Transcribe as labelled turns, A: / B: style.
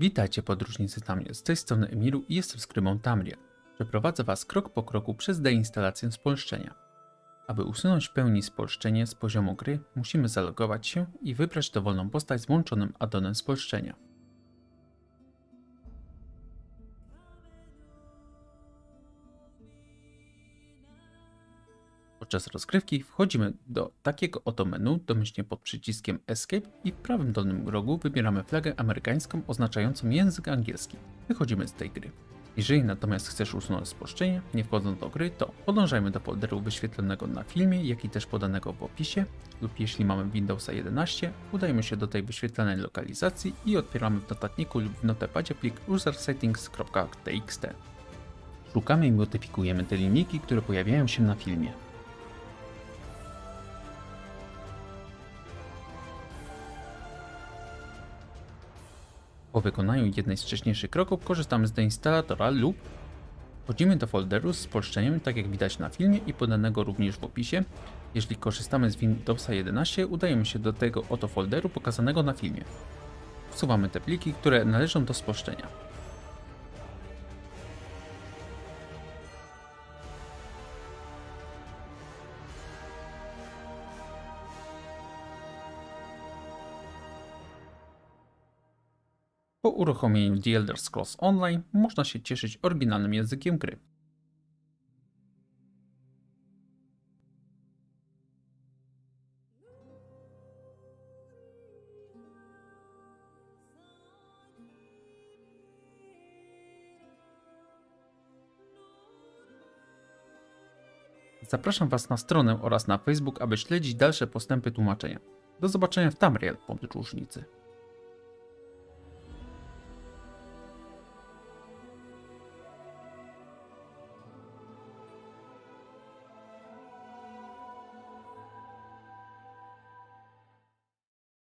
A: Witajcie podróżnicy Tamriel, z tej strony Emiru i jestem z Krymą Tamriel. Przeprowadzę Was krok po kroku przez deinstalację spolszczenia. Aby usunąć w pełni spolszczenie z poziomu gry, musimy zalogować się i wybrać dowolną postać z włączonym addonem spolszczenia. Podczas rozgrywki wchodzimy do takiego oto menu, domyślnie pod przyciskiem Escape i w prawym dolnym rogu wybieramy flagę amerykańską oznaczającą język angielski. Wychodzimy z tej gry. Jeżeli natomiast chcesz usunąć spolszczenie, nie wchodząc do gry, to podążajmy do folderu wyświetlonego na filmie, jak i też podanego w opisie, lub jeśli mamy Windowsa 11, udajemy się do tej wyświetlanej lokalizacji i otwieramy w notatniku lub w notepadzie plik usersettings.txt. Szukamy i modyfikujemy te linijki, które pojawiają się na filmie. Po wykonaniu jednej z wcześniejszych kroków korzystamy z deinstalatora lub wchodzimy do folderu z spolszczeniem, tak jak widać na filmie i podanego również w opisie. Jeśli korzystamy z Windowsa 11, udajemy się do tego oto folderu pokazanego na filmie. Wsuwamy te pliki, które należą do spolszczenia. Po uruchomieniu The Elder Scrolls Online można się cieszyć oryginalnym językiem gry. Zapraszam Was na stronę oraz na Facebook, aby śledzić dalsze postępy tłumaczenia. Do zobaczenia w Tamriel, podróżnicy.